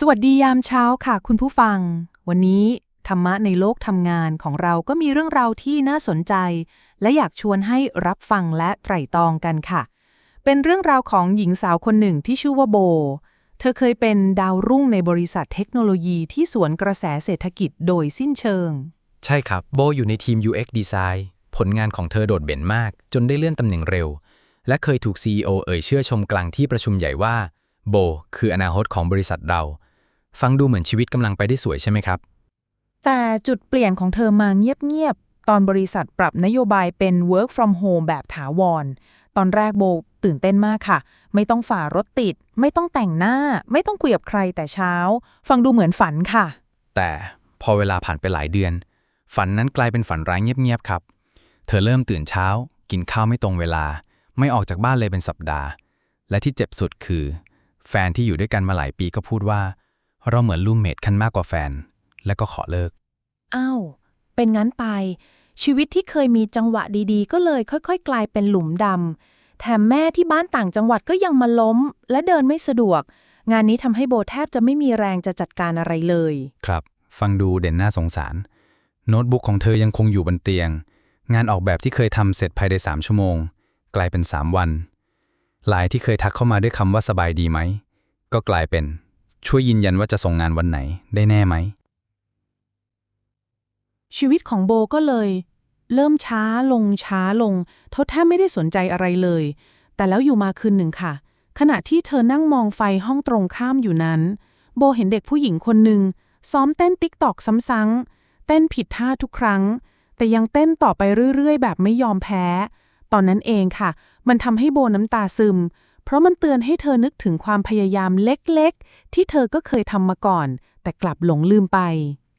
สวัสดียามเช้าค่ะคุณผู้ฟัง วันนี้ ธรรมะในโลกทำงานของเราก็มีเรื่องราวที่น่าสนใจ และอยากชวนให้รับฟังและไตร่ตรองกันค่ะ เป็นเรื่องราวของหญิงสาวคนหนึ่งที่ชื่อว่าโบ เธอเคยเป็นดาวรุ่งในบริษัทเทคโนโลยีที่สวนกระแสเศรษฐกิจโดยสิ้นเชิง ใช่ครับ โบอยู่ในทีม UX Design ผลงานของเธอโดดเด่นมาก จนได้เลื่อนตำแหน่งเร็ว และเคยถูก CEO เอ่ยเชื่อชมกลางที่ประชุมใหญ่ว่า โบ คืออนาคตของบริษัทเรา ฟังดูเหมือนชีวิตกำลังไปได้สวยใช่ไหมครับ แต่จุดเปลี่ยนของเธอมาเงียบ ๆ ตอนบริษัทปรับนโยบายเป็น work from home แบบถาวร ตอนแรกโบตื่นเต้นมากค่ะ ไม่ต้องฝ่ารถติด ไม่ต้องแต่งหน้า ไม่ต้องคุยกับใครแต่เช้า ฟังดูเหมือนฝันค่ะ แต่พอเวลาผ่านไปหลายเดือน ฝันนั้นกลายเป็นฝันร้ายเงียบ ๆ ครับ เธอเริ่มตื่นเช้า กินข้าวไม่ตรงเวลา ไม่ออกจากบ้านเลยเป็นสัปดาห์ และที่เจ็บสุดคือ แฟนที่อยู่ด้วยกันมาหลายปีก็พูดว่า เราเหมือนลูมเมทคันมากกว่าแฟน และก็ขอเลิก อ้าว เป็นงั้นไป ชีวิตที่เคยมีจังหวะดีๆ ก็เลยค่อย ๆ กลายเป็นหลุมดำแถมแม่ที่บ้านต่างจังหวัดก็ยังมาล้ม และเดินไม่สะดวก งานนี้ทำให้โบแทบจะไม่มีแรงจะจัดการอะไรเลย ครับ ฟังดูเด่นน่าสงสาร โน้ตบุ๊กของเธอยังคงอยู่บนเตียง งานออกแบบที่เคยทำเสร็จภายใน3ชั่วโมง กลายเป็น3วันไลน์ที่เคยทักเข้ามาด้วยคำว่าสบายดีไหม ก็กลายเป็น ช่วยยืนยันว่าจะส่งงานวันไหนได้แน่ไหม ชีวิตของโบก็เลย เริ่มช้าลงช้าลงเธอแทบไม่ได้สนใจอะไรเลย แต่แล้วอยู่มาคืนหนึ่งค่ะ ขณะที่เธอนั่งมองไฟห้องตรงข้ามอยู่นั้น โบเห็นเด็กผู้หญิงคนหนึ่งซ้อมเต้นติ๊กตอกซ้ำๆเต้นผิดท่าทุกครั้ง แต่ยังเต้นต่อไปเรื่อยๆ แบบไม่ยอมแพ้ ตอนนั้นเองค่ะ มันทำให้โบน้ำตาซึม เพราะมันเตือนให้เธอนึกถึงความพยายามเล็กๆ ที่เธอก็เคยทำมาก่อน แต่กลับหลงลืมไป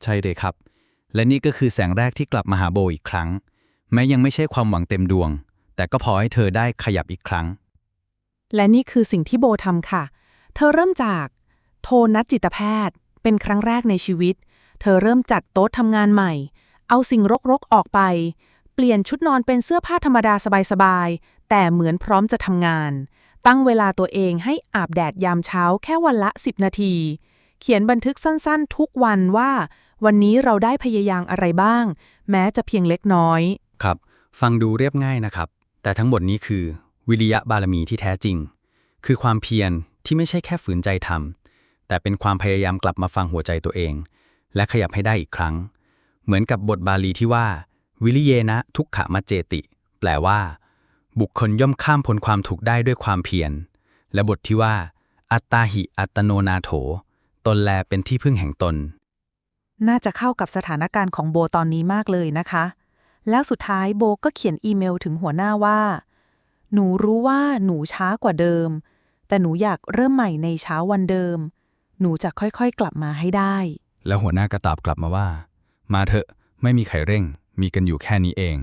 ใช่เลยครับ และนี่ก็คือแสงแรกที่กลับมาหาโบอีกครั้ง แม้ยังไม่ใช่ความหวังเต็มดวง แต่ก็พอให้เธอได้ขยับอีกครั้ง และนี่คือสิ่งที่โบทำค่ะ เธอเริ่มจาก โทรนัดจิตแพทย์ เป็นครั้งแรกในชีวิต เธอเริ่มจัดโต๊ะทำงานใหม่ เอาสิ่งรกๆออกไป เปลี่ยนชุดนอนเป็นเสื้อผ้าธรรมดาสบายๆแต่เหมือนพร้อมจะทำงาน ตั้งเวลาตัวเองให้อาบแดดยามเช้าแค่วันละ 10 นาที เขียนบันทึกสั้นๆ ทุกวันว่า วันนี้เราได้พยายามอะไรบ้าง แม้จะเพียงเล็กน้อย ครับ ฟังดูเรียบง่ายนะครับ แต่ทั้งหมดนี้คือ วิริยะบารมีที่แท้จริง คือความเพียรที่ไม่ใช่แค่ฝืนใจทำแต่เป็นความพยายามกลับมาฟังหัวใจตัวเอง และขยับให้ได้อีกครั้ง เหมือนกับบทบาลีที่ว่า วิริเยนะทุกขมัจเจติ แปลว่า บุคคลย่อมข้ามพ้นความทุกข์ได้ด้วยความเพียร และบทที่ว่า อัตตาหิอัตโนนาโถ ตนแลเป็นที่พึ่งแห่งตน น่าจะเข้ากับสถานการณ์ของโบตอนนี้มากเลยนะคะ แล้วสุดท้ายโบก็เขียนอีเมลถึงหัวหน้าว่า หนูรู้ว่าหนูช้ากว่าเดิม แต่หนูอยากเริ่มใหม่ในเช้าวันเดิม หนูจะค่อยๆกลับมาให้ได้ แล้วหัวหน้าก็ตอบกลับมาว่า มาเถอะไม่มีใครเร่ง มีกันอยู่แค่นี้เอง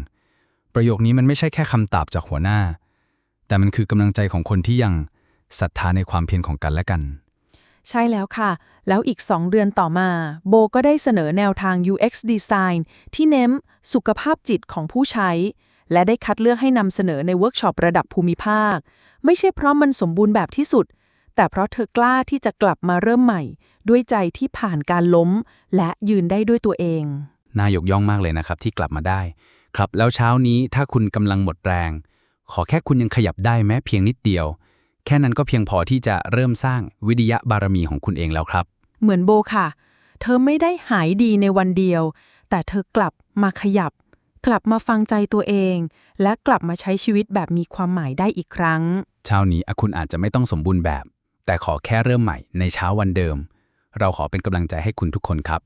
ประโยคนี้มันไม่ใช่แค่คำตอบจากหัวหน้า แต่มันคือกำลังใจของคนที่ยังศรัทธาในความเพียรของกันและกัน ใช่แล้วค่ะ แล้วอีก 2 เดือนต่อมา โบก็ได้เสนอแนวทาง UX Design ที่เน้นสุขภาพจิตของผู้ใช้ และได้คัดเลือกให้นำเสนอในเวิร์กช็อประดับภูมิภาค ไม่ใช่เพราะมันสมบูรณ์แบบที่สุด แต่เพราะเธอกล้าที่จะกลับมาเริ่มใหม่ ด้วยใจที่ผ่านการล้ม และยืนได้ด้วยตัวเองน่ายกย่องมากเลยนะครับที่กลับมาได้ ครับแล้วเช้านี้ถ้าคุณกำลังหมดแรง ขอแค่คุณยังขยับได้แม้เพียงนิดเดียว แค่นั้นก็เพียงพอที่จะเริ่มสร้างวิริยะบารมีของคุณเองแล้วครับ เหมือนโบค่ะ เธอไม่ได้หายดีในวันเดียว แต่เธอกลับมาขยับ กลับมาฟังใจตัวเอง และกลับมาใช้ชีวิตแบบมีความหมายได้อีกครั้ง เช้านี้คุณอาจจะไม่ต้องสมบูรณ์แบบ แต่ขอแค่เริ่มใหม่ในเช้าวันเดิม เราขอเป็นกำลังใจให้คุณทุกคนครับ